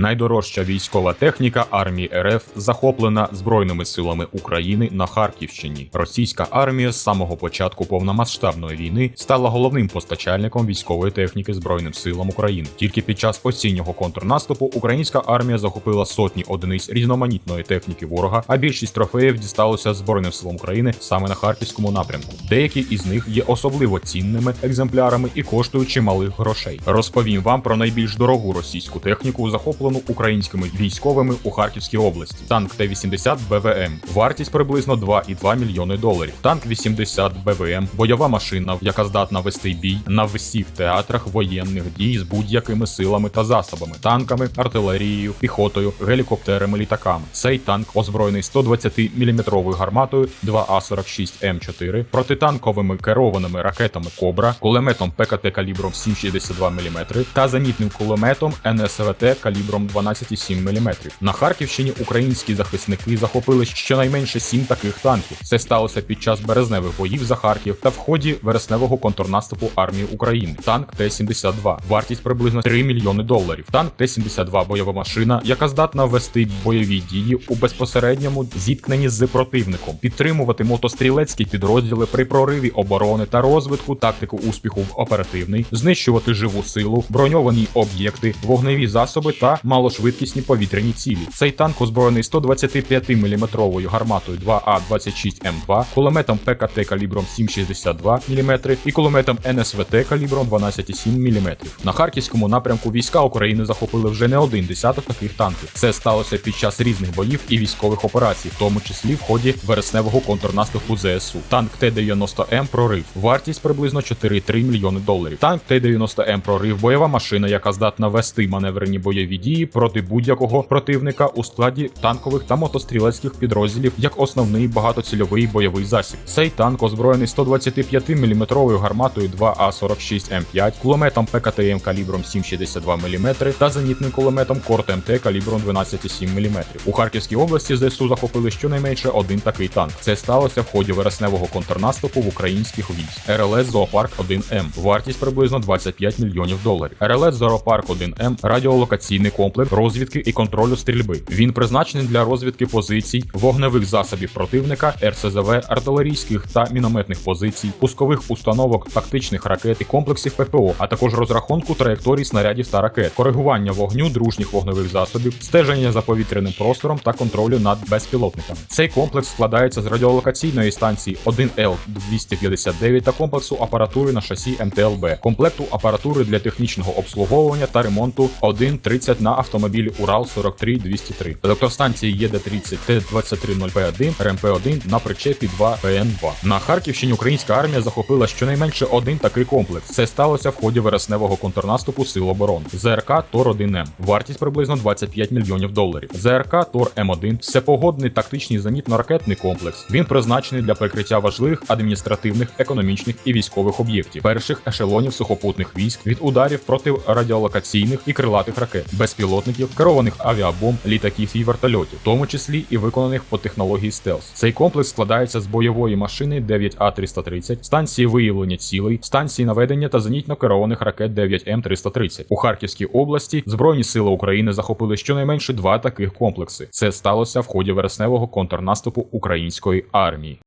Найдорожча військова техніка армії РФ захоплена Збройними силами України на Харківщині. Російська армія з самого початку повномасштабної війни стала головним постачальником військової техніки Збройним силам України. Тільки під час осіннього контрнаступу українська армія захопила сотні одиниць різноманітної техніки ворога, а більшість трофеїв дісталося Збройним силам України саме на харківському напрямку. Деякі із них є особливо цінними екземплярами і коштують чималих грошей. Розповім вам про найбільш дорогу російську техніку, захоплену українськими військовими у Харківській області. Танк Т-80 БВМ. Вартість приблизно 2,2 мільйони доларів. Танк 80 БВМ, бойова машина, яка здатна вести бій на всіх театрах воєнних дій з будь-якими силами та засобами, танками, артилерією, піхотою, гелікоптерами, літаками. Цей танк озброєний 120-мм гарматою 2А46М4, протитанковими керованими ракетами Кобра, кулеметом ПКТ калібром 7,62 мм та зенітним кулеметом НСВТ калібром 12,7 мм. На Харківщині українські захисники захопили щонайменше 7 таких танків. Це сталося під час березневих боїв за Харків та в ході вересневого контрнаступу армії України. Танк Т-72. Вартість приблизно 3 мільйони доларів. Танк Т-72 бойова машина, яка здатна вести бойові дії у безпосередньому зіткненні з противником, підтримувати мотострілецькі підрозділи при прориві оборони та розвитку тактику успіху в оперативний, знищувати живу силу, броньовані об'єкти, вогневі засоби та малошвидкісні повітряні цілі. Цей танк озброєний 125-мм гарматою 2А26М2, кулеметом ПКТ калібром 7,62 мм і кулеметом НСВТ калібром 12,7 мм. На харківському напрямку війська України захопили вже не один десяток таких танків. Це сталося під час різних боїв і військових операцій, в тому числі в ході вересневого контрнаступу ЗСУ. Танк Т-90М прорив. Вартість приблизно 4,3 мільйони доларів. Танк Т-90М прорив бойова машина, яка здатна вести маневрені бойові дії проти будь-якого противника у складі танкових та мотострілецьких підрозділів як основний багатоцільовий бойовий засіб. Цей танк озброєний 125-мм гарматою 2А46М5, кулеметом ПКТМ калібром 7,62 мм та зенітним кулеметом Корт МТ калібром 12,7 мм. У Харківській області ЗСУ захопили щонайменше один такий танк. Це сталося в ході вересневого контрнаступу в українських військ. РЛС Зоопарк 1М. Вартість приблизно 25 мільйонів доларів. РЛС Зоопарк 1М радіолокаційний комплекс розвідки і контролю стрільби. Він призначений для розвідки позицій, вогневих засобів противника, РСЗВ, артилерійських та мінометних позицій, пускових установок, тактичних ракет і комплексів ППО, а також розрахунку траєкторій снарядів та ракет, коригування вогню дружніх вогневих засобів, стеження за повітряним простором та контролю над безпілотниками. Цей комплекс складається з радіолокаційної станції 1Л259 та комплексу апаратури на шасі МТЛБ, комплекту апаратури для технічного обслуговування та ремонту 1.30 на автомобілі Урал 43203, електростанції ЄД-30 Т-230П1, РМП-1 на причепі 2 ПН-2. На Харківщині українська армія захопила щонайменше один такий комплекс. Це сталося в ході вересневого контрнаступу Сил оборони. ЗРК Тор-1М. Вартість приблизно 25 мільйонів доларів. ЗРК Тор-М1 всепогодний тактичний зенітно-ракетний комплекс. Він призначений для прикриття важливих адміністративних, економічних і військових об'єктів, перших ешелонів сухопутних військ від ударів проти радіолокаційних і крилатих ракет, безпілотників, керованих авіабомб, літаків і вертольотів, в тому числі і виконаних по технології стелс. Цей комплекс складається з бойової машини 9А330, станції виявлення цілей, станції наведення та зенітно керованих ракет 9М330. У Харківській області Збройні сили України захопили щонайменше два таких комплекси. Це сталося в ході вересневого контрнаступу української армії.